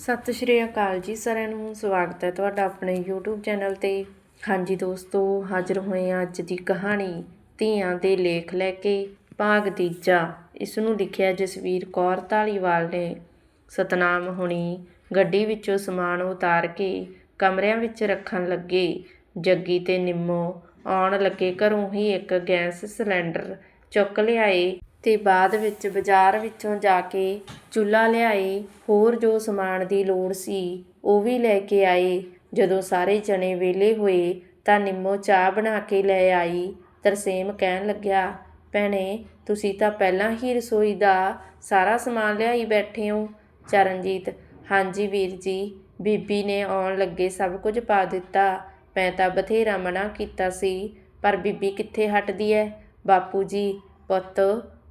ਸਤਿ ਸ਼੍ਰੀ ਅਕਾਲ ਜੀ ਸਾਰਿਆਂ ਨੂੰ, ਸਵਾਗਤ ਹੈ ਤੁਹਾਡਾ ਆਪਣੇ YouTube ਚੈਨਲ ਤੇ। ਹਾਂਜੀ ਦੋਸਤੋ, ਹਾਜ਼ਰ ਹੋਏ ਹਾਂ ਅੱਜ ਦੀ ਕਹਾਣੀ, ਧੀਆਂ ਦੇ ਲੇਖ ਲੈ ਕੇ ਭਾਗ ਤੀਜਾ। ਇਸ ਨੂੰ ਲਿਖਿਆ ਜਸਵੀਰ ਕੌਰ ਧਾਲੀਵਾਲ ਨੇ। ਸਤਨਾਮ ਹੁਣੀ ਗੱਡੀ ਵਿੱਚੋਂ ਸਮਾਨ ਉਤਾਰ ਕੇ ਕਮਰਿਆਂ ਵਿੱਚ ਰੱਖਣ ਲੱਗੇ। ਜੱਗੀ ਤੇ ਨਿੰਮੋ ਆਉਣ ਲੱਗੇ ਘਰੋਂ ਹੀ ਇੱਕ ਗੈਸ ਸਿਲੰਡਰ ਚੁੱਕ ਲਿਆਏ। ਤੇ ਬਾਅਦ ਵਿੱਚ ਬਾਜ਼ਾਰ ਵਿੱਚੋਂ ਜਾ ਕੇ ਚੁੱਲ੍ਹਾ ਲਿਆਏ, ਹੋਰ ਜੋ ਸਮਾਨ ਦੀ ਲੋੜ ਸੀ, ਉਹ ਵੀ ਲੈ ਕੇ ਆਏ। ਜਦੋਂ ਸਾਰੇ ਜਣੇ ਵਿਹਲੇ ਹੋਏ, ਤਾਂ ਨਿੰਮੋ ਚਾਹ ਬਣਾ ਕੇ ਲੈ ਆਈ। ਤਰਸੇਮ ਕਹਿਣ ਲੱਗਿਆ, ਭੈਣੇ, ਤੁਸੀਂ ਤਾਂ ਪਹਿਲਾਂ ਹੀ ਰਸੋਈ ਦਾ ਸਾਰਾ ਸਮਾਨ ਲਿਆਈ ਬੈਠੇ ਹੋ। ਚਰਨਜੀਤ, ਹਾਂਜੀ ਵੀਰ ਜੀ, ਬੀਬੀ ਨੇ ਆਉਣ ਲੱਗੇ ਸਭ ਕੁਝ ਪਾ ਦਿੱਤਾ। ਮੈਂ ਤਾਂ ਬਥੇਰਾ ਮਨਾ ਕੀਤਾ ਸੀ, ਪਰ ਬੀਬੀ ਕਿੱਥੇ ਹਟਦੀ ਐ? ਬਾਪੂ ਜੀ, ਪੁੱਤ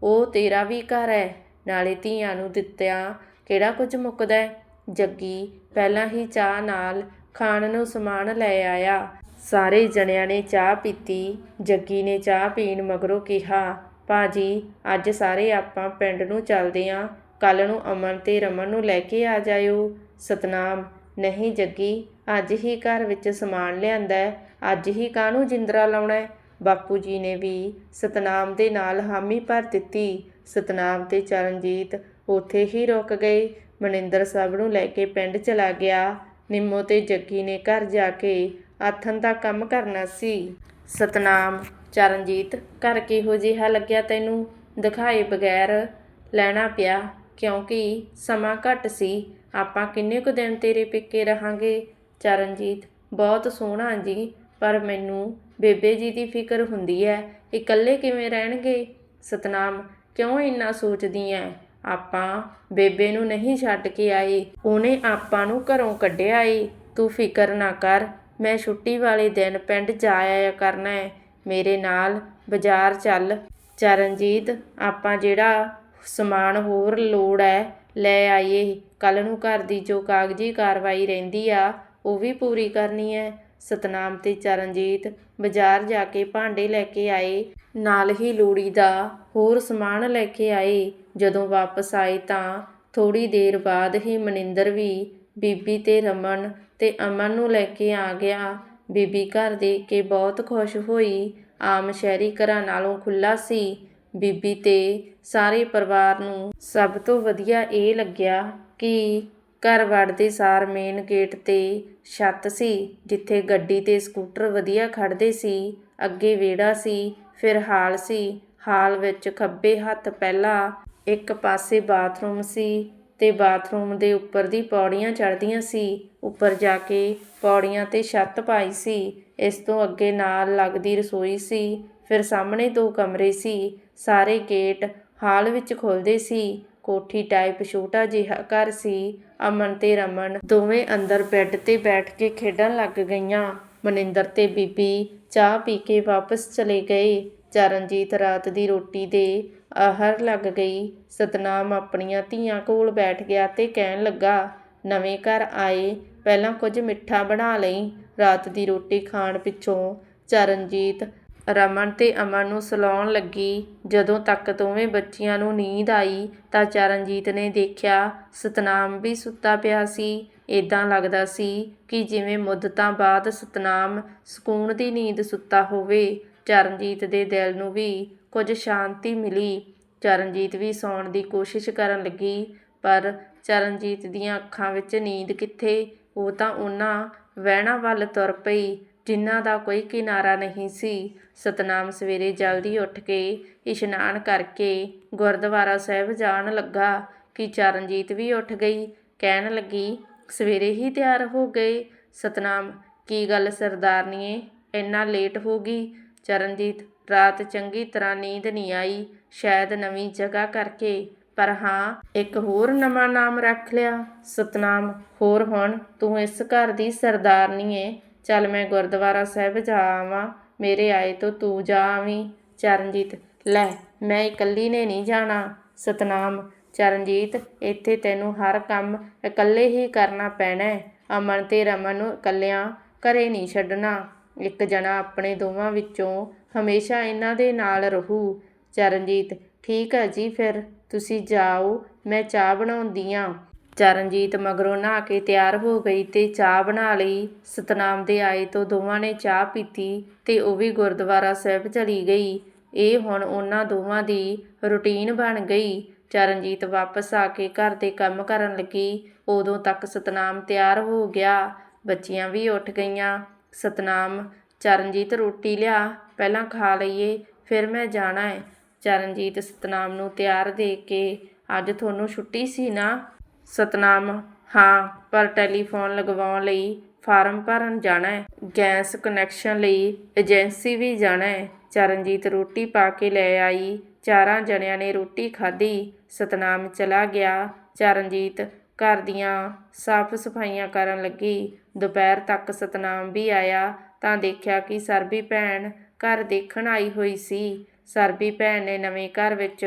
ਉਹ ਤੇਰਾ ਵੀ ਘਰ ਹੈ ਨਾਲੇ ਧੀਆਂ ਨੂੰ ਦਿੱਤਿਆਂ ਕਿਹੜਾ ਕੁਝ ਮੁੱਕਦਾ ਜੱਗੀ ਪਹਿਲਾਂ ਹੀ ਚਾਹ ਨਾਲ ਖਾਣ ਨੂੰ ਸਮਾਨ ਲੈ ਆਇਆ। ਸਾਰੇ ਜਣਿਆਂ ਨੇ ਚਾਹ ਪੀਤੀ। ਜੱਗੀ ਨੇ ਚਾਹ ਪੀਣ ਮਗਰੋਂ ਕਿਹਾ, ਭਾਜੀ, ਅੱਜ ਸਾਰੇ ਆਪਾਂ ਪਿੰਡ ਨੂੰ ਚੱਲਦੇ ਆਂ। ਕੱਲ ਨੂੰ ਅਮਨ ਤੇ ਰਮਨ ਨੂੰ ਲੈ ਕੇ ਆ ਜਾਇਓ। ਸਤਨਾਮ, ਨਹੀਂ ਜੱਗੀ, ਅੱਜ ਹੀ ਘਰ ਵਿੱਚ ਸਮਾਨ ਲਿਆਂਦਾ ਅੱਜ ਹੀ ਕਾਹਨੂੰ ਜਿੰਦਰਾ ਲਾਉਣਾ ਬਾਪੂ ਜੀ ਨੇ ਵੀ ਸਤਨਾਮ ਦੇ ਨਾਲ ਹਾਮੀ ਭਰ ਦਿੱਤੀ। ਸਤਨਾਮ ਤੇ ਚਰਨਜੀਤ ਉੱਥੇ ਹੀ ਰੁਕ ਗਏ। ਮਨਿੰਦਰ ਸਾਹਿਬ ਨੂੰ ਲੈ ਕੇ ਪਿੰਡ ਚਲਾ ਗਿਆ। ਨਿੰਮੋ ਤੇ ਜੱਗੀ ਨੇ ਘਰ ਜਾ ਕੇ ਆਥਨ ਦਾ ਕੰਮ ਕਰਨਾ ਸੀ। ਸਤਨਾਮ, ਚਰਨਜੀਤ, ਘਰ ਕਿਹੋ ਜਿਹਾ ਲੱਗਿਆ ਤੈਨੂੰ? ਦਿਖਾਏ ਬਗੈਰ ਲੈਣਾ ਪਿਆ। ਕਿਉਂਕਿ ਸਮਾਂ ਘੱਟ ਸੀ। ਆਪਾਂ ਕਿੰਨੇ ਕੁ ਦਿਨ ਤੇਰੇ ਪਿੱਕੇ ਰਹਾਂਗੇ? ਚਰਨਜੀਤ, ਬਹੁਤ ਸੋਹਣਾ ਜੀ, ਪਰ ਮੈਨੂੰ ਬੇਬੇ ਜੀ ਦੀ ਫਿਕਰ ਹੁੰਦੀ ਹੈ ਇਕੱਲੇ ਕਿਵੇਂ ਰਹਿਣਗੇ? ਸਤਨਾਮ, ਕਿਉਂ ਇੰਨਾ ਸੋਚਦੀ ਐ? ਆਪਾਂ ਬੇਬੇ ਨੂੰ ਨਹੀਂ ਛੱਡ ਕੇ ਆਏ। ਉਹਨੇ ਆਪਾਂ ਨੂੰ ਘਰੋਂ ਕੱਢਿਆ ਏ। ਤੂੰ ਫਿਕਰ ਨਾ ਕਰ। ਮੈਂ ਛੁੱਟੀ ਵਾਲੇ ਦਿਨ ਪਿੰਡ ਜਾ ਆਇਆ ਕਰਨਾ ਹੈ ਮੇਰੇ ਨਾਲ ਬਾਜ਼ਾਰ ਚੱਲ। ਚਰਨਜੀਤ, ਆਪਾਂ ਜਿਹੜਾ ਸਮਾਨ ਹੋਰ ਲੋੜ ਹੈ ਲੈ ਆਈਏ। ਕੱਲ ਨੂੰ ਘਰ ਦੀ ਜੋ ਕਾਗਜ਼ੀ ਕਾਰਵਾਈ ਰਹਿੰਦੀ ਆ, ਉਹ ਵੀ ਪੂਰੀ ਕਰਨੀ ਹੈ ਸਤਨਾਮ ਤੇ ਚਰਨਜੀਤ ਬਾਜ਼ਾਰ ਜਾ ਕੇ ਭਾਂਡੇ ਲੈ ਕੇ ਆਏ, ਨਾਲ ਹੀ ਲੋੜੀ ਦਾ ਹੋਰ ਸਮਾਨ ਲੈ ਕੇ ਆਏ। ਜਦੋਂ ਵਾਪਸ ਆਏ ਤਾਂ ਥੋੜ੍ਹੀ ਦੇਰ ਬਾਅਦ ਹੀ ਮਨਿੰਦਰ ਵੀ ਬੀਬੀ ਤੇ ਰਮਨ ਤੇ ਅਮਨ ਨੂੰ ਲੈ ਕੇ ਆ ਗਿਆ। ਬੀਬੀ ਘਰ ਦੇਖ ਕੇ ਬਹੁਤ ਖੁਸ਼ ਹੋਈ। ਆਮ ਸ਼ਹਿਰੀ ਘਰਾਂ ਨਾਲੋਂ ਖੁੱਲਾ ਸੀ। ਬੀਬੀ ਤੇ ਸਾਰੇ ਪਰਿਵਾਰ ਨੂੰ ਸਭ ਤੋਂ ਵਧੀਆ ਇਹ ਲੱਗਿਆ ਕਿ ਘਰ ਵੜਦੇ ਸਾਰ ਮੇਨ ਗੇਟ ਤੇ ਛੱਤ ਸੀ, ਜਿੱਥੇ ਗੱਡੀ ਤੇ ਸਕੂਟਰ ਵਧੀਆ ਖੜ੍ਹਦੇ ਸੀ, ਅੱਗੇ ਵਿਹੜਾ ਸੀ, ਫਿਰ ਹਾਲ ਸੀ। ਹਾਲ ਵਿੱਚ ਖੱਬੇ ਹੱਥ ਪਹਿਲਾਂ ਇੱਕ ਪਾਸੇ ਬਾਥਰੂਮ ਸੀ ਅਤੇ ਬਾਥਰੂਮ ਦੇ ਉੱਪਰ ਦੀ ਪੌੜੀਆਂ ਚੜ੍ਹਦੀਆਂ ਸੀ। ਉੱਪਰ ਜਾ ਕੇ ਪੌੜੀਆਂ ਤੇ ਛੱਤ ਪਾਈ ਸੀ। ਇਸ ਤੋਂ ਅੱਗੇ ਨਾਲ ਲੱਗਦੀ ਰਸੋਈ ਸੀ। ਫਿਰ ਸਾਹਮਣੇ ਦੋ ਕਮਰੇ ਸੀ। ਸਾਰੇ ਗੇਟ ਹਾਲ ਵਿੱਚ ਖੁੱਲਦੇ ਸੀ। ਕੋਠੀ ਟਾਈਪ ਛੋਟਾ ਜਿਹਾ ਘਰ ਸੀ। ਅਮਨ ਤੇ ਰਮਨ ਦੋਵੇਂ ਅੰਦਰ ਬੈੱਡ ਤੇ ਬੈਠ ਕੇ ਖੇਡਣ ਲੱਗ ਗਈਆਂ। ਮਨਿੰਦਰ ਤੇ ਬੀਬੀ ਚਾਹ ਪੀ ਕੇ ਵਾਪਸ ਚਲੇ ਗਏ। ਚਰਨਜੀਤ ਰਾਤ ਦੀ ਰੋਟੀ ਦੇ ਆਹਰ ਲੱਗ ਗਈ। ਸਤਨਾਮ ਆਪਣੀਆਂ ਧੀਆਂ ਕੋਲ ਬੈਠ ਗਿਆ ਤੇ ਕਹਿਣ ਲੱਗਾ, ਨਵੇਂ ਘਰ ਆਏ, ਪਹਿਲਾਂ ਕੁਝ ਮਿੱਠਾ ਬਣਾ ਲਈ। ਰਾਤ ਦੀ ਰੋਟੀ ਖਾਣ ਪਿੱਛੋਂ ਚਰਨਜੀਤ ਰਮਨ ਤੇ ਅਮਨ ਨੂੰ ਸਲਾਉਣ ਲੱਗੀ। ਜਦੋਂ ਤੱਕ ਦੋਵੇਂ ਬੱਚਿਆਂ ਨੂੰ ਨੀਂਦ ਆਈ ਤਾਂ ਚਰਨਜੀਤ ਨੇ ਦੇਖਿਆ ਸਤਨਾਮ ਵੀ ਸੁੱਤਾ ਪਿਆ ਸੀ। ਇਦਾਂ ਲੱਗਦਾ ਸੀ ਕਿ ਜਿਵੇਂ ਮੁੱਦਤਾਂ ਬਾਅਦ ਸਤਨਾਮ ਸਕੂਨ ਦੀ ਨੀਂਦ ਸੁੱਤਾ ਹੋਵੇ। ਚਰਨਜੀਤ ਦੇ ਦਿਲ ਨੂੰ ਵੀ ਕੁਝ ਸ਼ਾਂਤੀ ਮਿਲੀ। ਚਰਨਜੀਤ ਵੀ ਸੌਣ ਦੀ ਕੋਸ਼ਿਸ਼ ਕਰਨ ਲੱਗੀ, ਪਰ ਚਰਨਜੀਤ ਦੀਆਂ ਅੱਖਾਂ ਵਿੱਚ ਨੀਂਦ ਕਿੱਥੇ? ਉਹ ਤਾਂ ਉਹਨਾਂ ਵਹਿਣਾ ਵੱਲ ਤੁਰ ਪਈ। ਜਿਨ੍ਹਾਂ ਦਾ ਕੋਈ ਕਿਨਾਰਾ ਨਹੀਂ ਸੀ, ਸਤਨਾਮ ਸਵੇਰੇ ਜਲਦੀ ਉੱਠ ਕੇ ਇਸ਼ਨਾਨ ਕਰਕੇ ਗੁਰਦੁਆਰਾ ਸਾਹਿਬ ਜਾਣ ਲੱਗਾ ਕਿ ਚਰਨਜੀਤ ਵੀ ਉੱਠ ਗਈ। ਕਹਿਣ ਲੱਗੀ, ਸਵੇਰੇ ਹੀ ਤਿਆਰ ਹੋ ਗਏ। ਸਤਨਾਮ, ਕੀ ਗੱਲ ਸਰਦਾਰਨੀਏ? ਇੰਨਾ ਲੇਟ ਹੋ ਗਈ? ਚਰਨਜੀਤ, ਰਾਤ ਚੰਗੀ ਤਰ੍ਹਾਂ ਨੀਂਦ ਨਹੀਂ ਆਈ, ਸ਼ਾਇਦ ਨਵੀਂ ਜਗ੍ਹਾ ਕਰਕੇ। ਪਰ ਹਾਂ, ਇੱਕ ਹੋਰ ਨਵਾਂ ਨਾਮ ਰੱਖ ਲਿਆ। ਸਤਨਾਮ, ਹੋਰ ਹੁਣ ਤੂੰ ਇਸ ਘਰ ਦੀ ਸਰਦਾਰਨੀ ਏ ਚੱਲ ਮੈਂ ਗੁਰਦੁਆਰਾ ਸਾਹਿਬ ਜਾ ਆਵਾਂ ਮੇਰੇ ਆਏ ਤੋਂ ਤੂੰ ਜਾ ਆਵੀਂ ਚਰਨਜੀਤ, ਲੈ ਮੈਂ ਇਕੱਲੀ ਨੇ ਨਹੀਂ ਜਾਣਾ। ਸਤਨਾਮ, ਚਰਨਜੀਤ, ਇੱਥੇ ਤੈਨੂੰ ਹਰ ਕੰਮ ਇਕੱਲੇ ਹੀ ਕਰਨਾ ਪੈਣਾ ਅਮਨ ਤੇ ਰਮਨ ਨੂੰ ਇਕੱਲਿਆਂ ਘਰੇ ਨਹੀਂ ਛੱਡਣਾ। ਇੱਕ ਜਣਾ ਆਪਣੇ ਦੋਵਾਂ ਵਿੱਚੋਂ ਹਮੇਸ਼ਾ ਇਹਨਾਂ ਦੇ ਨਾਲ ਰਹੂ। ਚਰਨਜੀਤ, ਠੀਕ ਹੈ ਜੀ ਫਿਰ, ਤੁਸੀਂ ਜਾਓ, ਮੈਂ ਚਾਹ ਬਣਾਉਂਦੀ ਆਂ ਚਰਨਜੀਤ ਮਗਰੋਂ ਨਹਾ ਕੇ ਤਿਆਰ ਹੋ ਗਈ ਤੇ ਚਾਹ ਬਣਾ ਲਈ। ਸਤਨਾਮ ਦੇ ਆਏ ਤੋਂ ਦੋਵਾਂ ਨੇ ਚਾਹ ਪੀਤੀ ਤੇ ਉਹ ਵੀ ਗੁਰਦੁਆਰਾ ਸਾਹਿਬ ਚਲੀ ਗਈ। ਇਹ ਹੁਣ ਉਹਨਾਂ ਦੋਵਾਂ ਦੀ ਰੁਟੀਨ ਬਣ ਗਈ। ਚਰਨਜੀਤ ਵਾਪਸ ਆ ਕੇ ਘਰ ਦੇ ਕੰਮ ਕਰਨ ਲੱਗੀ। ਉਦੋਂ ਤੱਕ ਸਤਨਾਮ ਤਿਆਰ ਹੋ ਗਿਆ। ਬੱਚੀਆਂ ਵੀ ਉੱਠ ਗਈਆਂ। ਸਤਨਾਮ, ਚਰਨਜੀਤ ਰੋਟੀ ਲਿਆ, ਪਹਿਲਾਂ ਖਾ ਲਈਏ, ਫਿਰ ਮੈਂ ਜਾਣਾ ਹੈ ਚਰਨਜੀਤ ਸਤਨਾਮ ਨੂੰ ਤਿਆਰ ਦੇ ਕੇ, ਅੱਜ ਤੁਹਾਨੂੰ ਛੁੱਟੀ ਸੀ ਨਾ? ਸਤਨਾਮ। ਹਾਂ, ਪਰ ਟੈਲੀਫੋਨ ਲਗਵਾਉਣ ਲਈ ਫਾਰਮ ਭਰਨ ਜਾਣਾ ਹੈ। ਗੈਸ ਕਨੈਕਸ਼ਨ ਲਈ ਏਜੰਸੀ ਵੀ ਜਾਣਾ ਹੈ। ਚਰਨਜੀਤ ਰੋਟੀ ਪਾ ਕੇ ਲੈ ਆਈ। ਚਾਰਾਂ ਜਣਿਆਂ ਨੇ ਰੋਟੀ ਖਾਧੀ। ਸਤਨਾਮ ਚਲਾ ਗਿਆ। ਚਰਨਜੀਤ ਘਰ ਦੀਆਂ ਸਾਫ਼ ਸਫਾਈਆਂ ਕਰਨ ਲੱਗੀ। ਦੁਪਹਿਰ ਤੱਕ ਸਤਨਾਮ ਵੀ ਆਇਆ ਤਾਂ ਦੇਖਿਆ ਕਿ ਸਰਬੀ ਭੈਣ ਘਰ ਦੇਖਣ ਆਈ ਹੋਈ ਸੀ। ਸਰਬੀ ਭੈਣ ਨੇ ਨਵੇਂ ਘਰ ਵਿੱਚ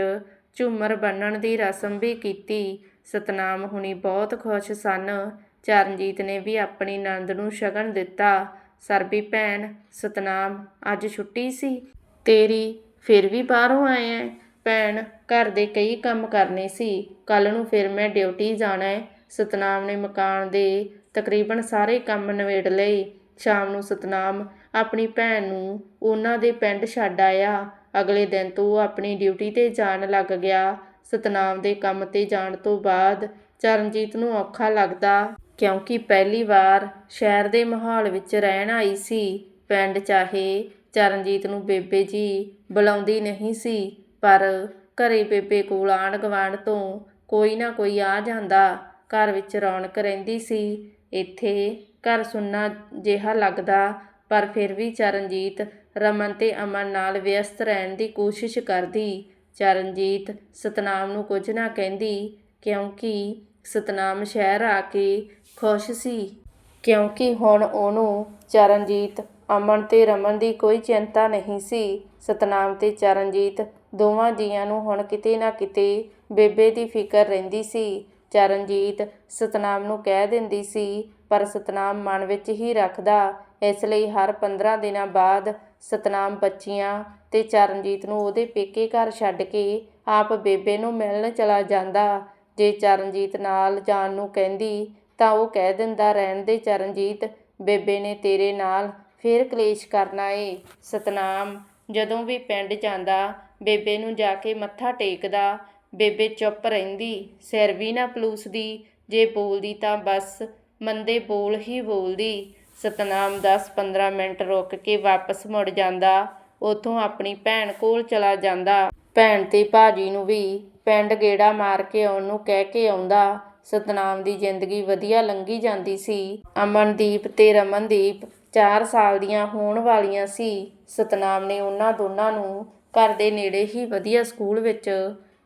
ਝੂਮਰ ਬੰਨਣ ਦੀ ਰਸਮ ਵੀ ਕੀਤੀ। ਸਤਨਾਮ ਹੁਣੀ ਬਹੁਤ ਖੁਸ਼ ਸਨ। ਚਰਨਜੀਤ ਨੇ ਵੀ ਆਪਣੀ ਨੰਦ ਨੂੰ ਸ਼ਗਨ ਦਿੱਤਾ। ਸਰਬੀ ਭੈਣ, ਸਤਨਾਮ, ਅੱਜ ਛੁੱਟੀ ਸੀ। ਤੇਰੀ ਫਿਰ ਵੀ ਬਾਹਰੋਂ ਆਏ ਐ। ਭੈਣ, ਘਰ ਦੇ ਕਈ ਕੰਮ ਕਰਨੇ ਸੀ। ਕੱਲ ਨੂੰ ਫਿਰ ਮੈਂ ਡਿਊਟੀ ਜਾਣਾ ਹੈ ਸਤਨਾਮ ਨੇ ਮਕਾਨ ਦੇ ਤਕਰੀਬਨ ਸਾਰੇ ਕੰਮ ਨਵੇੜ ਲਏ। ਸ਼ਾਮ ਨੂੰ ਸਤਨਾਮ ਆਪਣੀ ਭੈਣ ਨੂੰ ਉਹਨਾਂ ਦੇ ਪਿੰਡ ਛੱਡ ਆਇਆ। ਅਗਲੇ ਦਿਨ ਤੋਂ ਉਹ ਆਪਣੀ ਡਿਊਟੀ ਤੇ ਜਾਣ ਲੱਗ ਗਿਆ। ਸਤਨਾਮ ਦੇ ਕੰਮ ਤੇ ਜਾਣ ਤੋਂ ਬਾਅਦ ਚਰਨਜੀਤ ਨੂੰ ਔਖਾ ਲੱਗਦਾ ਕਿਉਂਕਿ ਪਹਿਲੀ ਵਾਰ ਸ਼ਹਿਰ ਦੇ ਮਾਹੌਲ ਵਿੱਚ ਰਹਿਣ ਆਈ ਸੀ। ਪਿੰਡ ਚਾਹੇ ਚਰਨਜੀਤ ਨੂੰ ਬੇਬੇ ਜੀ ਬੁਲਾਉਂਦੀ ਨਹੀਂ ਸੀ, ਪਰ ਘਰੇ ਬੇਬੇ ਕੋਲ ਆਂਢ ਗੁਆਂਢ ਤੋਂ ਕੋਈ ਨਾ ਕੋਈ ਆ ਜਾਂਦਾ। ਘਰ ਵਿੱਚ ਰੌਣਕ ਰਹਿੰਦੀ ਸੀ। ਇੱਥੇ ਘਰ ਸੁੰਨਾ ਜਿਹਾ ਲੱਗਦਾ, ਪਰ ਫਿਰ ਵੀ ਚਰਨਜੀਤ ਰਮਨ ਤੇ ਅਮਨ ਨਾਲ ਵਿਅਸਤ ਰਹਿਣ ਦੀ ਕੋਸ਼ਿਸ਼ ਕਰਦੀ। ਚਰਨਜੀਤ ਸਤਨਾਮ ਨੂੰ ਕੁਝ ਨਾ ਕਹਿੰਦੀ, ਕਿਉਂਕਿ ਸਤਨਾਮ ਸ਼ਹਿਰ ਆ ਕੇ ਖੁਸ਼ ਸੀ। ਕਿਉਂਕਿ ਹੁਣ ਉਹਨੂੰ ਚਰਨਜੀਤ, ਅਮਨ ਤੇ ਰਮਨ ਦੀ ਕੋਈ ਚਿੰਤਾ ਨਹੀਂ ਸੀ। ਸਤਨਾਮ ਤੇ ਚਰਨਜੀਤ ਦੋਵਾਂ ਜੀਆਂ ਨੂੰ ਹੁਣ ਕਿਤੇ ਨਾ ਕਿਤੇ ਬੇਬੇ ਦੀ ਫਿਕਰ ਰਹਿੰਦੀ ਸੀ। ਚਰਨਜੀਤ ਸਤਨਾਮ ਨੂੰ ਕਹਿ ਦਿੰਦੀ ਸੀ, ਪਰ ਸਤਨਾਮ ਮਨ ਵਿੱਚ ਹੀ ਰੱਖਦਾ, ਇਸ ਲਈ ਹਰ 15 ਦਿਨਾਂ ਬਾਅਦ ਸਤਨਾਮ ਬੱਚੀਆਂ ਤੇ ਚਰਨਜੀਤ ਨੂੰ ਉਹਦੇ ਪੇਕੇ ਘਰ ਛੱਡ ਕੇ ਆਪ ਬੇਬੇ ਨੂੰ ਮਿਲਣ ਚਲਾ ਜਾਂਦਾ। ਜੇ ਚਰਨਜੀਤ ਨਾਲ ਜਾਣ ਨੂੰ ਕਹਿੰਦੀ, ਤਾਂ ਉਹ ਕਹਿ ਦਿੰਦਾ, ਰਹਿਣ ਦੇ ਚਰਨਜੀਤ, ਬੇਬੇ ਨੇ ਤੇਰੇ ਨਾਲ ਫੇਰ ਕਲੇਸ਼ ਕਰਨਾ ਏ। ਸਤਨਾਮ ਜਦੋਂ ਵੀ ਪਿੰਡ ਜਾਂਦਾ, ਬੇਬੇ ਨੂੰ ਜਾ ਕੇ ਮੱਥਾ ਟੇਕਦਾ। ਬੇਬੇ ਚੁੱਪ ਰਹਿੰਦੀ, ਸਿਰ ਵੀ ਨਾ ਪਲੂਸਦੀ, ਜੇ ਬੋਲਦੀ ਤਾਂ ਬਸ ਮੰਦੇ ਬੋਲ ਹੀ ਬੋਲਦੀ। ਸਤਨਾਮ 10-15 ਮਿੰਟ ਰੁਕ ਕੇ ਵਾਪਸ ਮੁੜ ਜਾਂਦਾ। ਉਥੋਂ ਆਪਣੀ ਭੈਣ ਕੋਲ ਚਲਾ ਜਾਂਦਾ। ਭੈਣ ਤੇ ਭਾਜੀ ਨੂੰ ਵੀ ਪਿੰਡ ਗੇੜਾ ਮਾਰ ਕੇ ਆਉਣ ਨੂੰ ਕਹਿ ਕੇ ਆਉਂਦਾ। ਸਤਨਾਮ ਦੀ ਜ਼ਿੰਦਗੀ ਵਧੀਆ ਲੰਘੀ ਜਾਂਦੀ ਸੀ। ਅਮਨਦੀਪ ਤੇ ਰਮਨਦੀਪ 4 ਸਾਲ ਦੀਆਂ ਹੋਣ ਵਾਲੀਆਂ ਸੀ। ਸਤਨਾਮ ਨੇ ਉਹਨਾਂ ਦੋਨਾਂ ਨੂੰ ਘਰ ਦੇ ਨੇੜੇ ਹੀ ਵਧੀਆ ਸਕੂਲ ਵਿੱਚ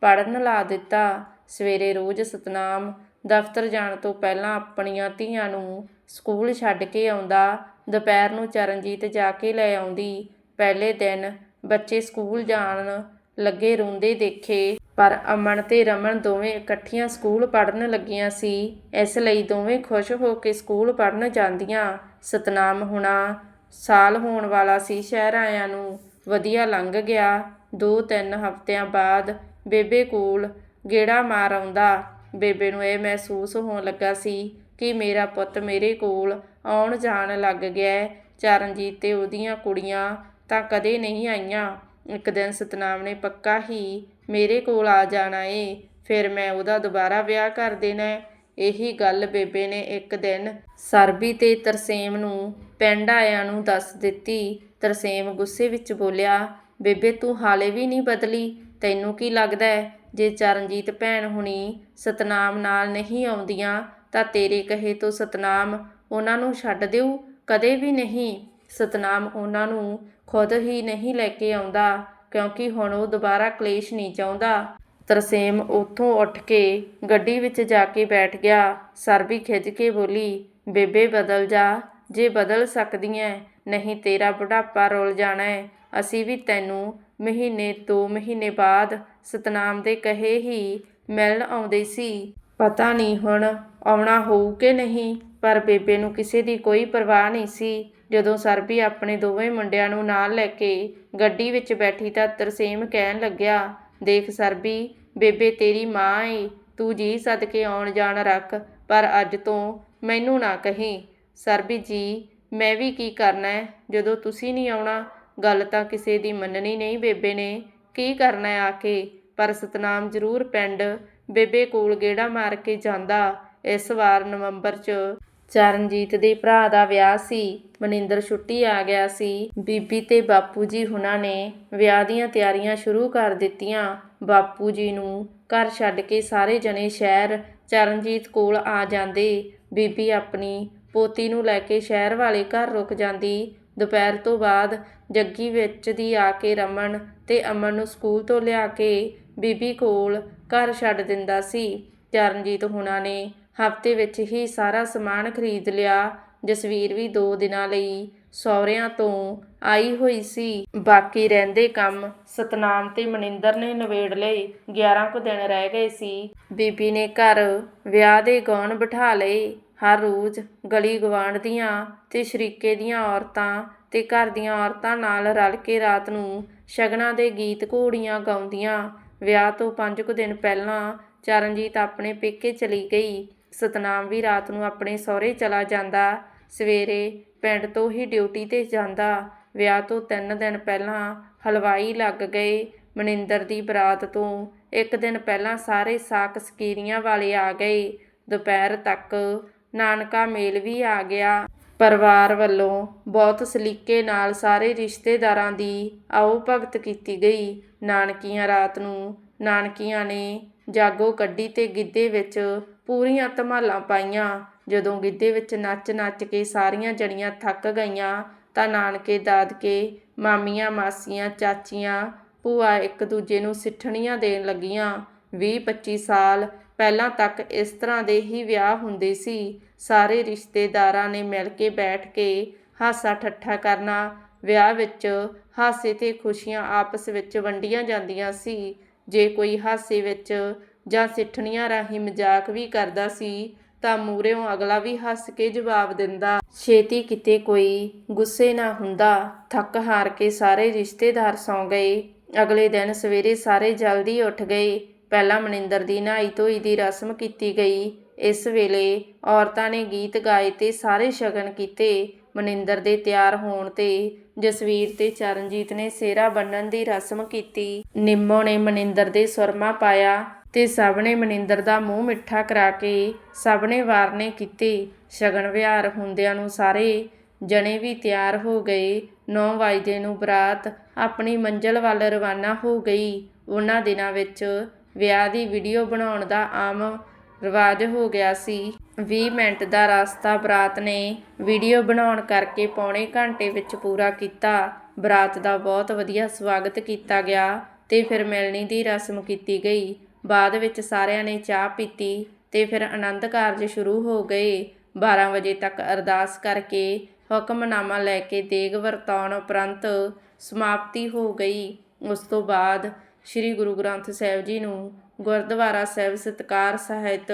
ਪੜਨ ਲਾ ਦਿੱਤਾ। ਸਵੇਰੇ ਰੋਜ਼ ਸਤਨਾਮ ਦਫ਼ਤਰ ਜਾਣ ਤੋਂ ਪਹਿਲਾਂ ਆਪਣੀਆਂ ਧੀਆਂ ਨੂੰ ਸਕੂਲ ਛੱਡ ਕੇ ਆਉਂਦਾ, ਦੁਪਹਿਰ ਨੂੰ ਚਰਨਜੀਤ ਜਾ ਕੇ ਲੈ ਆਉਂਦੀ। ਪਹਿਲੇ ਦਿਨ ਬੱਚੇ ਸਕੂਲ ਜਾਣ ਲੱਗੇ ਰੋਂਦੇ ਦੇਖੇ, ਪਰ ਅਮਨ ਤੇ ਰਮਨ ਦੋਵੇਂ ਇਕੱਠੀਆਂ ਸਕੂਲ ਪੜਨ ਲੱਗੀਆਂ ਸੀ। ਇਸ ਲਈ ਦੋਵੇਂ ਖੁਸ਼ ਹੋ ਕੇ ਸਕੂਲ ਪੜਨ ਜਾਂਦੀਆਂ। ਸਤਨਾਮ ਹੁਣਾ ਸਾਲ ਹੋਣ ਵਾਲਾ ਸੀ ਸ਼ਹਿਰ ਆਇਆਂ ਨੂੰ, ਵਧੀਆ ਲੰਘ ਗਿਆ। ਦੋ ਤਿੰਨ ਹਫ਼ਤਿਆਂ ਬਾਅਦ ਬੇਬੇ ਕੋਲ ਗੇੜਾ ਮਾਰ ਆਉਂਦਾ। ਬੇਬੇ ਨੂੰ ਇਹ ਮਹਿਸੂਸ ਹੋਣ ਲੱਗਾ ਸੀ ਕਿ ਮੇਰਾ ਪੁੱਤ ਮੇਰੇ ਕੋਲ ਆਉਣ ਜਾਣ ਲੱਗ ਗਿਆ ਚਰਨਜੀਤ ਤੇ ਉਹਦੀਆਂ ਕੁੜੀਆਂ ਤਾਂ ਕਦੇ ਨਹੀਂ ਆਈਆਂ। ਇੱਕ ਦਿਨ ਸਤਨਾਮ ਨੇ ਪੱਕਾ ਹੀ ਮੇਰੇ ਕੋਲ ਆ ਜਾਣਾ ਏ, ਫਿਰ ਮੈਂ ਉਹਦਾ ਦੁਬਾਰਾ ਵਿਆਹ ਕਰ ਦੇਣਾ ਇਹੀ ਗੱਲ ਬੇਬੇ ਨੇ ਇੱਕ ਦਿਨ ਸਰਬੀ ਤੇ ਤਰਸੇਮ ਨੂੰ ਪਿੰਡ ਆਇਆਂ ਨੂੰ ਦੱਸ ਦਿੱਤੀ। ਤਰਸੇਮ ਗੁੱਸੇ ਵਿੱਚ ਬੋਲਿਆ, ਬੇਬੇ ਤੂੰ ਹਾਲੇ ਵੀ ਨਹੀਂ ਬਦਲੀ, ਤੈਨੂੰ ਕੀ ਲੱਗਦਾ ਹੈ? ਜੇ ਚਰਨਜੀਤ ਭੈਣ ਹੁਣੀ ਸਤਨਾਮ ਨਾਲ ਨਹੀਂ ਆਉਂਦੀਆਂ, ਤਾਂ ਤੇਰੇ ਕਹੇ ਤੋਂ ਸਤਨਾਮ ਉਹਨਾਂ ਨੂੰ ਛੱਡ ਦਿਓ ਕਦੇ ਵੀ ਨਹੀਂ। ਸਤਨਾਮ ਉਹਨਾਂ ਨੂੰ ਖੁਦ ਹੀ ਨਹੀਂ ਲੈ ਕੇ ਆਉਂਦਾ, ਕਿਉਂਕਿ ਹੁਣ ਉਹ ਦੁਬਾਰਾ ਕਲੇਸ਼ ਨਹੀਂ ਚਾਹੁੰਦਾ। ਤਰਸੇਮ ਉੱਥੋਂ ਉੱਠ ਕੇ ਗੱਡੀ ਵਿੱਚ ਜਾ ਕੇ ਬੈਠ ਗਿਆ। ਸਰਬੀ ਖਿੱਚ ਕੇ ਬੋਲੀ, ਬੇਬੇ ਬਦਲ ਜਾ, ਜੇ ਬਦਲ ਸਕਦੀ ਸਕਦੀਆਂ, ਨਹੀਂ ਤੇਰਾ ਬੁਢਾਪਾ ਰੁਲ ਜਾਣਾ ਹੈ, ਅਸੀਂ ਵੀ ਤੈਨੂੰ ਮਹੀਨੇ ਤੋਂ ਮਹੀਨੇ ਬਾਅਦ ਸਤਨਾਮ ਦੇ ਕਹੇ ਹੀ ਮਿਲਣ ਆਉਂਦੇ ਸੀ। ਪਤਾ ਨਹੀਂ ਹੁਣ ਆਉਣਾ ਹੋਊ ਕਿ ਨਹੀਂ, ਪਰ ਬੇਬੇ ਨੂੰ ਕਿਸੇ ਦੀ ਕੋਈ ਪਰਵਾਹ ਨਹੀਂ ਸੀ। ਜਦੋਂ ਸਰਬੀ ਆਪਣੇ ਦੋਵੇਂ ਮੁੰਡਿਆਂ ਨੂੰ ਨਾਲ ਲੈ ਕੇ ਗੱਡੀ ਵਿੱਚ ਬੈਠੀ ਤਾਂ ਤਰਸੇਮ ਕਹਿਣ ਲੱਗਿਆ, ਦੇਖ ਸਰਬੀ, ਬੇਬੇ ਤੇਰੀ ਮਾਂ ਏ, ਤੂੰ ਜੀ ਸਦਕੇ ਆਉਣ ਜਾਣ ਰੱਖ, ਪਰ ਅੱਜ ਤੋਂ ਮੈਨੂੰ ਨਾ ਕਹੀਂ। ਸਰਬੀ ਜੀ, ਮੈਂ ਵੀ ਕੀ ਕਰਨਾ ਜਦੋਂ ਤੁਸੀਂ ਨਹੀਂ ਆਉਣਾ ਗੱਲ ਤਾਂ ਕਿਸੇ ਦੀ ਮੰਨਣੀ ਨਹੀਂ ਬੇਬੇ ਨੇ। ਕੀ ਕਰਨਾ ਆ ਕੇ? ਪਰ ਸਤਨਾਮ ਜ਼ਰੂਰ ਪਿੰਡ ਬੇਬੇ ਕੋਲ ਗੇੜਾ ਮਾਰ ਕੇ ਜਾਂਦਾ ਇਸ ਵਾਰ ਨਵੰਬਰ 'ਚ। ਚਰਨਜੀਤ ਦੇ ਭਰਾ ਦਾ ਵਿਆਹ ਸੀ। ਮਨਿੰਦਰ ਛੁੱਟੀ ਆ ਗਿਆ ਸੀ। ਬੀਬੀ ਤੇ ਬਾਪੂ ਜੀ ਹੁਣਾਂ ਨੇ ਵਿਆਹ ਦੀਆਂ ਤਿਆਰੀਆਂ ਸ਼ੁਰੂ ਕਰ ਦਿੱਤੀਆਂ। ਬਾਪੂ ਜੀ ਨੂੰ ਘਰ ਛੱਡ ਕੇ ਸਾਰੇ ਜਣੇ ਸ਼ਹਿਰ ਚਰਨਜੀਤ ਕੋਲ ਆ ਜਾਂਦੇ। ਬੀਬੀ ਆਪਣੀ ਪੋਤੀ ਨੂੰ ਲੈ ਕੇ ਸ਼ਹਿਰ ਵਾਲੇ ਘਰ ਰੁਕ ਜਾਂਦੀ। ਦੁਪਹਿਰ ਤੋਂ ਬਾਅਦ ਜੱਗੀ ਵਿੱਚ ਦੀ ਆ ਕੇ ਰਮਨ ਤੇ ਅਮਨ ਨੂੰ ਸਕੂਲ ਤੋਂ ਲਿਆ ਕੇ ਬੀਬੀ ਕੋਲ ਘਰ ਛੱਡ ਦਿੰਦਾ ਸੀ। ਚਰਨਜੀਤ ਹੁਣਾਂ ਨੇ ਹਫ਼ਤੇ ਵਿੱਚ ਹੀ ਸਾਰਾ ਸਮਾਨ ਖਰੀਦ ਲਿਆ। ਜਸਵੀਰ ਵੀ 2 ਦਿਨਾਂ ਲਈ ਸਹੁਰਿਆਂ ਤੋਂ ਆਈ ਹੋਈ ਸੀ। ਬਾਕੀ ਰਹਿੰਦੇ ਕੰਮ ਸਤਨਾਮ ਤੇ ਮਨਿੰਦਰ ਨੇ ਨਵੇੜ ਲਏ। 11 ਕੁ ਦਿਨ ਰਹਿ ਗਏ ਸੀ। ਬੀਬੀ ਨੇ ਘਰ ਵਿਆਹ ਦੇ ਗਾਉਣ ਬਿਠਾ ਲਏ। ਹਰ ਰੋਜ਼ ਗਲੀ ਗਵਾਂਢ ਦੀਆਂ ਤੇ ਸ਼ਰੀਕੇ ਦੀਆਂ ਔਰਤਾਂ ਅਤੇ ਘਰ ਦੀਆਂ ਔਰਤਾਂ ਨਾਲ ਰਲ ਕੇ ਰਾਤ ਨੂੰ ਸ਼ਗਨਾਂ ਦੇ ਗੀਤ ਘੋੜੀਆਂ ਗਾਉਂਦੀਆਂ। ਵਿਆਹ ਤੋਂ ਪੰਜ ਕੁ ਦਿਨ ਪਹਿਲਾਂ ਚਰਨਜੀਤ ਆਪਣੇ ਪੇਕੇ ਚਲੀ ਗਈ। ਸਤਨਾਮ ਵੀ ਰਾਤ ਨੂੰ ਆਪਣੇ ਸਹੁਰੇ ਚਲਾ ਜਾਂਦਾ। ਸਵੇਰੇ ਪਿੰਡ ਤੋਂ ਹੀ ਡਿਊਟੀ ਤੇ ਜਾਂਦਾ। ਵਿਆਹ ਤੋਂ 3 ਦਿਨ ਪਹਿਲਾਂ ਹਲਵਾਈ ਲੱਗ ਗਏ। ਮਨਿੰਦਰ ਦੀ ਬਰਾਤ ਤੋਂ ਇੱਕ ਦਿਨ ਪਹਿਲਾਂ ਸਾਰੇ ਸਾਕ ਸਕੀਰੀਆਂ ਵਾਲੇ ਆ ਗਏ। ਦੁਪਹਿਰ ਤੱਕ ਨਾਨਕਾ ਮੇਲ ਵੀ ਆ ਗਿਆ। ਪਰਿਵਾਰ ਵੱਲੋਂ ਬਹੁਤ ਸਲੀਕੇ ਨਾਲ ਸਾਰੇ ਰਿਸ਼ਤੇਦਾਰਾਂ ਦੀ ਆਓ ਭਗਤ ਕੀਤੀ ਗਈ। ਨਾਨਕੀਆਂ ਰਾਤ ਨੂੰ ਨਾਨਕੀਆਂ ਨੇ ਜਾਗੋ ਕੱਢੀ ਤੇ ਗਿੱਧੇ ਵਿੱਚ ਪੂਰੀਆਂ ਧਮਾਲਾਂ ਪਾਈਆਂ। ਜਦੋਂ ਗਿੱਧੇ ਵਿੱਚ ਨੱਚ-ਨੱਚ ਕੇ ਸਾਰੀਆਂ ਜਣੀਆਂ ਥੱਕ ਗਈਆਂ ਤਾਂ ਨਾਨਕੇ, ਦਾਦਕੇ, ਮਾਮੀਆਂ, ਮਾਸੀਆਂ, ਚਾਚੀਆਂ, ਭੂਆ ਇੱਕ ਦੂਜੇ ਨੂੰ ਸਿੱਠਣੀਆਂ ਦੇਣ ਲੱਗੀਆਂ। 20-25 ਸਾਲ ਪਹਿਲਾਂ ਤੱਕ ਇਸ ਤਰ੍ਹਾਂ ਦੇ ਹੀ ਵਿਆਹ ਹੁੰਦੇ ਸੀ। ਸਾਰੇ ਰਿਸ਼ਤੇਦਾਰਾਂ ਨੇ ਮਿਲ ਕੇ ਬੈਠ ਕੇ ਹਾਸਾ ਠੱਠਾ ਕਰਨਾ, ਵਿਆਹ ਵਿੱਚ ਹਾਸੇ ਤੇ ਖੁਸ਼ੀਆਂ ਆਪਸ ਵਿੱਚ ਵੰਡੀਆਂ ਜਾਂਦੀਆਂ ਸੀ। ਜੇ ਕੋਈ ਹਾਸੇ ਵਿੱਚ ਜਾਂ ਸਿੱਠਣੀਆਂ ਰਾਹੀਂ ਮਜ਼ਾਕ ਵੀ ਕਰਦਾ ਸੀ, ਤਾਂ ਮੂਹਰਿਓਂ ਅਗਲਾ ਵੀ ਹੱਸ ਕੇ ਜਵਾਬ ਦਿੰਦਾ। ਛੇਤੀ ਕਿਤੇ ਕੋਈ ਗੁੱਸੇ ਨਾ ਹੁੰਦਾ, ਥੱਕ ਹਾਰ ਕੇ ਸਾਰੇ ਰਿਸ਼ਤੇਦਾਰ ਸੌਂ ਗਏ। ਅਗਲੇ ਦਿਨ ਸਵੇਰੇ ਸਾਰੇ ਜਲਦੀ ਉੱਠ ਗਏ। ਪਹਿਲਾਂ ਮਨਿੰਦਰ ਦੀ ਨਹਾਈ ਧੋਈ ਦੀ ਰਸਮ ਕੀਤੀ ਗਈ। ਇਸ ਵੇਲੇ ਔਰਤਾਂ ਨੇ ਗੀਤ ਗਾਏ ਤੇ ਸਾਰੇ ਸ਼ਗਨ ਕੀਤੇ। ਮਨਿੰਦਰ ਦੇ ਤਿਆਰ ਹੋਣ ਤੇ ਜਸਵੀਰ ਤੇ ਚਰਨਜੀਤ ਨੇ ਸੇਰਾ ਬੰਨਣ ਦੀ ਰਸਮ ਕੀਤੀ। ਨਿੰਮੋ ਨੇ ਮਨਿੰਦਰ ਦੇ ਸੁਰਮਾ ਪਾਇਆ ਤੇ ਸਭ ਨੇ ਮਨਿੰਦਰ ਦਾ ਮੂੰਹ ਮਿੱਠਾ ਕਰਾ ਕੇ ਸਭ ਨੇ ਵਾਰਨੇ ਕੀਤੇ। ਸ਼ਗਨ ਵਿਹਾਰ ਹੁੰਦਿਆਂ ਨੂੰ ਸਾਰੇ ਜਣੇ ਵੀ ਤਿਆਰ ਹੋ ਗਏ। 9 ਵਜੇ ਨੂੰ ਬਰਾਤ ਆਪਣੀ ਮੰਜ਼ਲ ਵੱਲ ਰਵਾਨਾ ਹੋ ਗਈ। ਉਹਨਾਂ ਦਿਨਾਂ ਵਿੱਚ ਵਿਆਹ ਦੀ ਵੀਡੀਓ ਬਣਾਉਣ ਦਾ ਆਮ ਰਿਵਾਜ ਹੋ ਗਿਆ ਸੀ। 20 ਮਿੰਟ ਦਾ ਰਸਤਾ ਬਰਾਤ ਨੇ ਵੀਡੀਓ ਬਣਾਉਣ ਕਰਕੇ ਪੌਣੇ ਘੰਟੇ ਵਿੱਚ ਪੂਰਾ ਕੀਤਾ। ਬਰਾਤ ਦਾ ਬਹੁਤ ਵਧੀਆ ਸਵਾਗਤ ਕੀਤਾ ਗਿਆ ਤੇ ਫਿਰ ਮਿਲਣੀ ਦੀ ਰਸਮ ਕੀਤੀ ਗਈ। ਬਾਅਦ ਵਿੱਚ ਸਾਰਿਆਂ ਨੇ ਚਾਹ ਪੀਤੀ ਤੇ ਫਿਰ ਆਨੰਦ ਕਾਰਜ ਸ਼ੁਰੂ ਹੋ ਗਏ। 12 ਵਜੇ ਤੱਕ ਅਰਦਾਸ ਕਰਕੇ ਹੁਕਮਨਾਮਾ ਲੈ ਕੇ ਦੇਗ ਵਰਤਾਉਣ ਉਪਰੰਤ ਸਮਾਪਤੀ ਹੋ ਗਈ। ਉਸ ਤੋਂ ਬਾਅਦ ਸ੍ਰੀ ਗੁਰੂ ਗ੍ਰੰਥ ਸਾਹਿਬ ਜੀ ਨੂੰ ਗੁਰਦੁਆਰਾ ਸਾਹਿਬ ਸਤਕਾਰ ਸਹਿਤ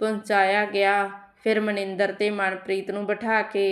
ਪਹੁੰਚਾਇਆ ਗਿਆ। ਫਿਰ ਮਨਿੰਦਰ ਤੇ ਮਨਪ੍ਰੀਤ ਨੂੰ ਬਿਠਾ ਕੇ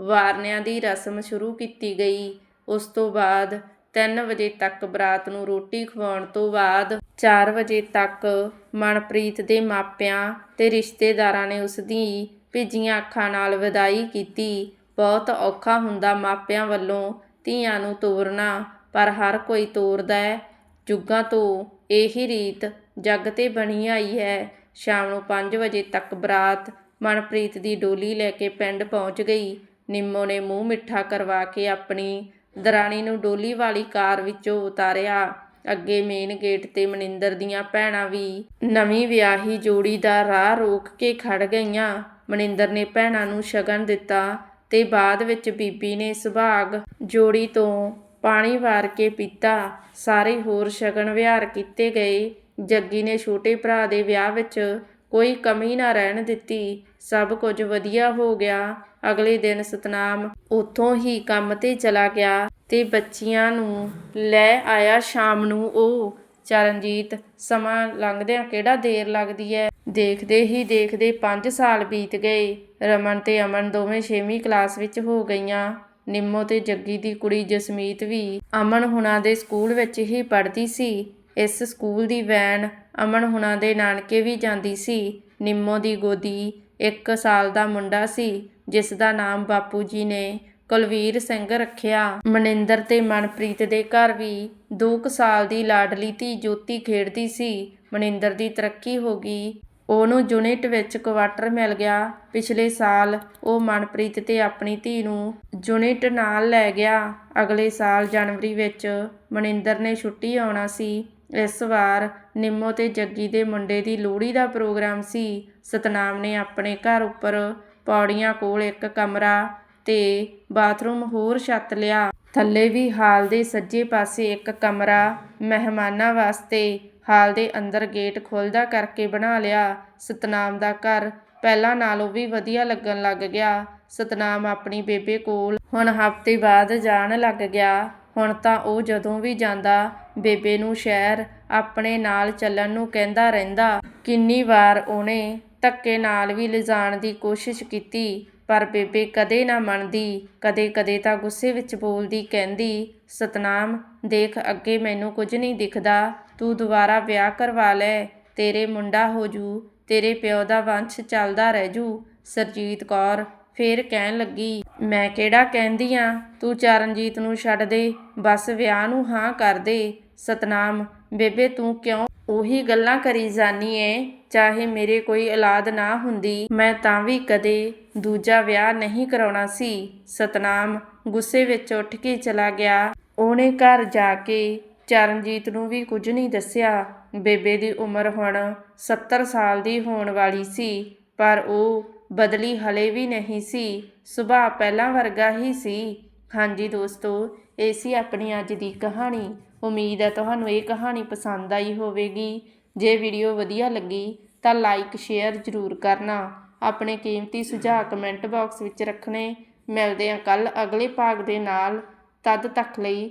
ਵਾਰਨਿਆਂ ਦੀ ਰਸਮ ਸ਼ੁਰੂ ਕੀਤੀ ਗਈ। ਉਸ ਤੋਂ ਬਾਅਦ 3 ਵਜੇ ਤੱਕ ਬਰਾਤ ਨੂੰ ਰੋਟੀ ਖਵਾਉਣ ਤੋਂ ਬਾਅਦ 4 ਵਜੇ ਤੱਕ ਮਨਪ੍ਰੀਤ ਦੇ ਮਾਪਿਆਂ ਤੇ ਰਿਸ਼ਤੇਦਾਰਾਂ ਨੇ ਉਸ ਦੀ ਭਿੱਜੀਆਂ ਅੱਖਾਂ ਨਾਲ ਵਿਦਾਈ ਕੀਤੀ। ਬਹੁਤ ਔਖਾ ਹੁੰਦਾ ਮਾਪਿਆਂ ਵੱਲੋਂ ਧੀਆਂ ਨੂੰ ਤੋਰਨਾ, ਪਰ ਹਰ ਕੋਈ ਤੋਰਦਾ ਹੈ। ਜੁੱਗਾਂ ਤੋਂ ਇਹੀ ਰੀਤ ਜੱਗ ਤੇ ਬਣੀ ਆਈ ਹੈ। ਸ਼ਾਮ ਨੂੰ 5 ਵਜੇ ਤੱਕ ਬਰਾਤ ਮਨਪ੍ਰੀਤ ਦੀ ਡੋਲੀ ਲੈ ਕੇ ਪਿੰਡ ਪਹੁੰਚ ਗਈ। ਨਿੰਮੋ ਨੇ ਮੂੰਹ ਮਿੱਠਾ ਕਰਵਾ ਕੇ ਆਪਣੀ ਦਰਾਣੀ ਨੂੰ ਡੋਲੀ ਵਾਲੀ ਕਾਰ ਵਿੱਚੋਂ ਉਤਾਰਿਆ। ਅੱਗੇ ਮੇਨ ਗੇਟ ਤੇ ਮਨਿੰਦਰ ਦੀਆਂ ਭੈਣਾਂ ਵੀ ਨਵੀਂ ਵਿਆਹੀ ਜੋੜੀ ਦਾ ਰਾਹ ਰੋਕ ਕੇ ਖੜ ਗਈਆਂ। ਮਨਿੰਦਰ ਨੇ ਭੈਣਾਂ ਨੂੰ ਸ਼ਗਨ ਦਿੱਤਾ ਤੇ ਬਾਅਦ ਵਿੱਚ ਬੀਬੀ ਨੇ ਸੁਭਾਗ ਜੋੜੀ ਤੋਂ ਪਾਣੀ ਵਾਰ ਕੇ ਪੀਤਾ। ਸਾਰੇ ਹੋਰ ਸ਼ਗਨ ਵਿਹਾਰ ਕੀਤੇ ਗਏ। ਜੱਗੀ ਨੇ ਛੋਟੇ ਭਰਾ ਦੇ ਵਿਆਹ ਵਿੱਚ ਕੋਈ ਕਮੀ ਨਾ ਰਹਿਣ ਦਿੱਤੀ। ਸਭ ਕੁਝ ਵਧੀਆ ਹੋ ਗਿਆ। ਅਗਲੇ ਦਿਨ ਸਤਨਾਮ ਉੱਥੋਂ ਹੀ ਕੰਮ ਤੇ ਚਲਾ ਗਿਆ ਤੇ ਬੱਚੀਆਂ ਨੂੰ ਲੈ ਆਇਆ ਸ਼ਾਮ ਨੂੰ ਉਹ। ਚਰਨਜੀਤ, ਸਮਾਂ ਲੰਘਦਿਆਂ ਕਿਹੜਾ ਦੇਰ ਲੱਗਦੀ ਹੈ ਦੇਖਦੇ ਹੀ ਦੇਖਦੇ 5 ਸਾਲ ਬੀਤ ਗਏ। ਰਮਨ ਤੇ ਅਮਨ ਦੋਵੇਂ 6ਵੀਂ ਕਲਾਸ ਵਿੱਚ ਹੋ ਗਈਆਂ। ਨਿੰਮੋ ਤੇ ਜੱਗੀ ਦੀ ਕੁੜੀ ਜਸਮੀਤ ਵੀ ਅਮਨ ਹੁਣਾਂ ਦੇ ਸਕੂਲ ਵਿੱਚ ਹੀ ਪੜ੍ਹਦੀ ਸੀ। ਇਸ ਸਕੂਲ ਦੀ ਵੈਨ ਅਮਨ ਹੁਣਾਂ ਦੇ ਨਾਨਕੇ ਵੀ ਜਾਂਦੀ ਸੀ। ਨਿੰਮੋ ਦੀ ਗੋਦੀ ਇੱਕ ਸਾਲ ਦਾ ਮੁੰਡਾ ਸੀ, ਜਿਸ ਦਾ ਨਾਮ ਬਾਪੂ ਜੀ ਨੇ ਕੁਲਵੀਰ ਸਿੰਘ ਰੱਖਿਆ। ਮਨਿੰਦਰ ਤੇ ਮਨਪ੍ਰੀਤ ਦੇ ਘਰ ਵੀ 2 ਸਾਲ ਦੀ ਲਾਡਲੀ ਧੀ ਜੋਤੀ ਖੇਡਦੀ ਸੀ। ਮਨਿੰਦਰ ਦੀ ਤਰੱਕੀ ਹੋ ਗਈ। ਉਹਨੂੰ ਯੂਨਿਟ ਵਿੱਚ ਕੁਆਟਰ ਮਿਲ ਗਿਆ। ਪਿਛਲੇ ਸਾਲ ਉਹ ਮਨਪ੍ਰੀਤ ਤੇ ਆਪਣੀ ਧੀ ਨੂੰ ਯੂਨਿਟ ਨਾਲ ਲੈ ਗਿਆ। ਅਗਲੇ ਸਾਲ ਜਨਵਰੀ ਵਿੱਚ ਮਨਿੰਦਰ ਨੇ ਛੁੱਟੀ ਆਉਣਾ ਸੀ। ਇਸ ਵਾਰ ਨਿੰਮੋ ਤੇ ਜੱਗੀ ਦੇ ਮੁੰਡੇ ਦੀ ਲੋਹੜੀ ਦਾ ਪ੍ਰੋਗਰਾਮ ਸੀ। ਸਤਨਾਮ ਨੇ ਆਪਣੇ ਘਰ ਉੱਪਰ ਪੌੜੀਆਂ ਕੋਲ ਇੱਕ ਕਮਰਾ ਤੇ ਬਾਥਰੂਮ ਹੋਰ ਛੱਤ ਲਿਆ। ਥੱਲੇ ਵੀ ਹਾਲ ਦੇ ਸੱਜੇ ਪਾਸੇ ਇੱਕ ਕਮਰਾ ਮਹਿਮਾਨਾਂ ਵਾਸਤੇ ਹਾਲ ਦੇ ਅੰਦਰ ਗੇਟ ਖੁੱਲਦਾ ਕਰਕੇ ਬਣਾ ਲਿਆ। ਸਤਨਾਮ ਦਾ ਘਰ ਪਹਿਲਾਂ ਨਾਲੋਂ ਵੀ ਵਧੀਆ ਲੱਗਣ ਲੱਗ ਗਿਆ। ਸਤਨਾਮ ਆਪਣੀ ਬੇਬੇ ਕੋਲ ਹੁਣ ਹਫ਼ਤੇ ਬਾਅਦ ਜਾਣ ਲੱਗ ਗਿਆ। ਹੁਣ ਤਾਂ ਉਹ ਜਦੋਂ ਵੀ ਜਾਂਦਾ, ਬੇਬੇ ਨੂੰ ਸ਼ਹਿਰ ਆਪਣੇ ਨਾਲ ਚੱਲਣ ਨੂੰ ਕਹਿੰਦਾ ਰਹਿੰਦਾ। ਕਿੰਨੀ ਵਾਰ ਉਹਨੇ ਧੱਕੇ ਨਾਲ ਵੀ ਲਿਜਾਣ ਦੀ ਕੋਸ਼ਿਸ਼ ਕੀਤੀ, ਪਰ ਬੇਬੇ ਕਦੇ ਨਾ ਮੰਨਦੀ, ਕਦੇ-ਕਦੇ ਤਾਂ ਗੁੱਸੇ ਵਿੱਚ ਬੋਲਦੀ ਕਹਿੰਦੀ, ਸਤਨਾਮ, ਦੇਖ, ਅੱਗੇ ਮੈਨੂੰ ਕੁਝ ਨਹੀਂ ਦਿਖਦਾ। ਤੂੰ ਦੁਬਾਰਾ ਵਿਆਹ ਕਰਵਾ ਲੈ, ਤੇਰੇ ਮੁੰਡਾ ਹੋ ਜੂ, ਤੇਰੇ ਪਿਓ ਦਾ ਵੰਸ਼ ਚੱਲਦਾ ਰਹਿ ਜੂ। ਸਰਜੀਤ ਕੌਰ ਫੇਰ ਕਹਿਣ ਲੱਗੀ, ਮੈਂ ਕਿਹੜਾ ਕਹਿੰਦੀ ਆ? ਤੂੰ ਚਰਨਜੀਤ ਨੂੰ ਛੱਡ ਦੇ, ਬਸ ਵਿਆਹ ਨੂੰ ਹਾਂ ਕਰ ਦੇ। ਸਤਨਾਮ, ਬੇਬੇ ਤੂੰ ਕਿਉਂ ਉਹੀ ਗੱਲਾਂ ਕਰੀ ਜਾਨੀ ਏ? ਚਾਹੇ ਮੇਰੇ ਕੋਈ ਔਲਾਦ ਨਾ ਹੁੰਦੀ, ਮੈਂ ਤਾਂ ਵੀ ਕਦੇ ਦੂਜਾ ਵਿਆਹ ਨਹੀਂ ਕਰਾਉਣਾ ਸੀ। ਸਤਨਾਮ ਗੁੱਸੇ ਵਿੱਚ ਉੱਠ ਕੇ ਚਲਾ ਗਿਆ। ਉਹਨੇ ਘਰ ਜਾ ਕੇ ਚਰਨਜੀਤ ਨੂੰ ਵੀ ਕੁਝ ਨਹੀਂ ਦੱਸਿਆ। ਬੇਬੇ ਦੀ ਉਮਰ ਹੁਣ 70 ਸਾਲ ਦੀ ਹੋਣ ਵਾਲੀ ਸੀ, ਪਰ ਉਹ ਬਦਲੀ ਹਲੇ ਵੀ ਨਹੀਂ ਸੀ। ਸੁਭਾਅ ਪਹਿਲਾਂ ਵਰਗਾ ਹੀ ਸੀ। ਹਾਂਜੀ ਦੋਸਤੋ, ਇਹ ਸੀ ਆਪਣੀ ਅੱਜ ਦੀ ਕਹਾਣੀ। ਉਮੀਦ ਹੈ ਤੁਹਾਨੂੰ ਇਹ ਕਹਾਣੀ ਪਸੰਦ ਆਈ ਹੋਵੇਗੀ। ਜੇ ਵੀਡੀਓ ਵਧੀਆ ਲੱਗੀ ਤਾਂ ਲਾਈਕ, ਸ਼ੇਅਰ ਜ਼ਰੂਰ ਕਰਨਾ। ਆਪਣੇ ਕੀਮਤੀ ਸੁਝਾਅ ਕਮੈਂਟ ਬਾਕਸ ਵਿੱਚ ਰੱਖਣੇ। ਮਿਲਦੇ ਹਾਂ ਕੱਲ ਅਗਲੇ ਭਾਗ ਦੇ ਨਾਲ। ਤਦ ਤੱਕ ਲਈ